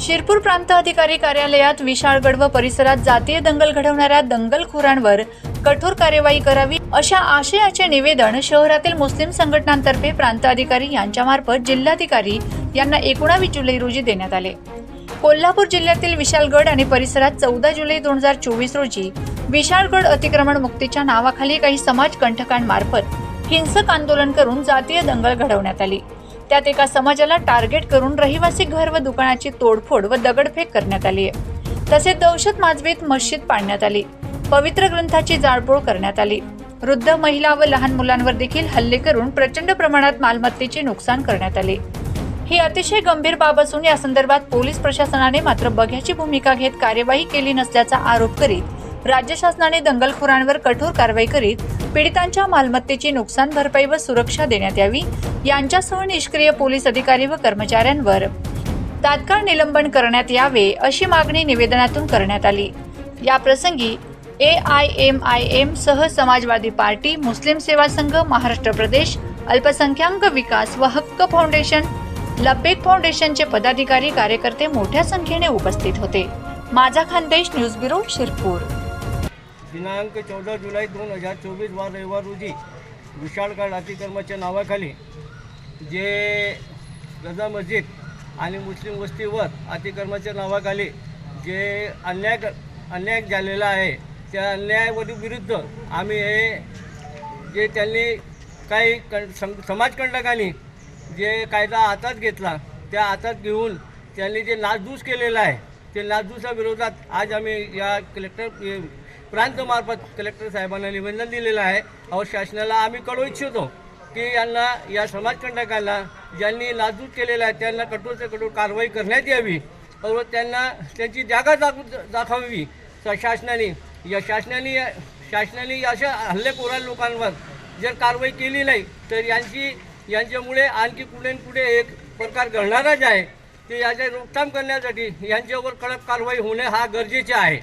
शिरपूर प्रांत अधिकारी कार्यालयात विशाळगड व परिसरात जातीय दंगल घडवणाऱ्या दंगलखोरांवर कठोर कार्यवाही करावी अशा आशयाचे निवेदन शहरातील मुस्लिम संघटनांतर्फे प्रांत अधिकारी यांच्यामार्फत जिल्हाधिकारी यांना एकोणावीस जुलै रोजी देण्यात आले. कोल्हापूर जिल्ह्यातील विशाळगड आणि परिसरात चौदा जुलै दोन हजार चोवीस रोजी विशाळगड अतिक्रमण मुक्तीच्या नावाखाली काही समाज कंठकांमार्फत हिंसक आंदोलन करून जातीय दंगल घडवण्यात आली. त्यात एका समाजाला टार्गेट करून रहिवासी घर व दुकानाची तोडफोड व दगडफेक करण्यात आली आहे तसेच दहशत माजवीत मस्जिद पाडण्यात आली. पवित्र ग्रंथाची जाळपोळ करण्यात आली. वृद्ध महिला व लहान मुलांवर देखील हल्ले करून प्रचंड प्रमाणात मालमत्तेचे नुकसान करण्यात आले. ही अतिशय गंभीर बाब असून या संदर्भात पोलीस प्रशासनाने मात्र बघ्याची भूमिका घेत कार्यवाही केली नसल्याचा आरोप करीत राज्य शासनाने दंगलखोरांवर कठोर कारवाई करीत पीडितांच्या मालमत्तेची नुकसान भरपाई व सुरक्षा देण्यात यावी. यांच्यासह निष्क्रिय पोलीस अधिकारी व कर्मचाऱ्यांवर तात्काळ निलंबन करण्यात यावे अशी मागणी निवेदनातून करण्यात आली. या प्रसंगी A I M I M सह समाजवादी पार्टी मुस्लिम सेवा संघ महाराष्ट्र प्रदेश अल्पसंख्याक विकास व हक्क फाउंडेशन लब्बेक फाउंडेशनचे पदाधिकारी कार्यकर्ते मोठ्या संख्येने उपस्थित होते. माझा खानदेश न्यूज ब्युरो शिरपूर. दिनांक चौदा जुलै दोन हजार चोवीस वार रविवार रोजी विशाळगड अतिक्रमाच्या नावाखाली जे रजा मस्जिद आणि मुस्लिम वस्तीवर अतिक्रमाच्या नावाखाली जे अन्याय अन्याय झालेला आहे त्या अन्यायाविरुद्ध आम्ही हे जे त्यांनी काही कं सम समाजकंटकांनी जे कायदा हातात घेतला त्या हातात घेऊन त्यांनी जे नासधूस केलेला आहे ते नासधूसा विरोधात आज आम्ही या कलेक्टर प्रांतमार्फत कलेक्टर साहेबांना निवेदन दिलेलं आहे. अहो शासनाला आम्ही कळू इच्छितो की यांना या समाजकंटकांना ज्यांनी नासधूस केलेला आहे त्यांना कठोर कठोर कारवाई करण्यात यावी. व त्यांना त्यांची जागा दाखव दाखवावी. शासनाने या शासनाने शासनाने अशा हल्लेखोरा लोकांवर जर कारवाई केली नाही तर यांची यांच्यामुळे आणखी कुठे न एक प्रकार घडणारच आहे. ते याच्या रोकथाम करण्यासाठी यांच्यावर कडक कारवाई होणे हा गरजेचे आहे.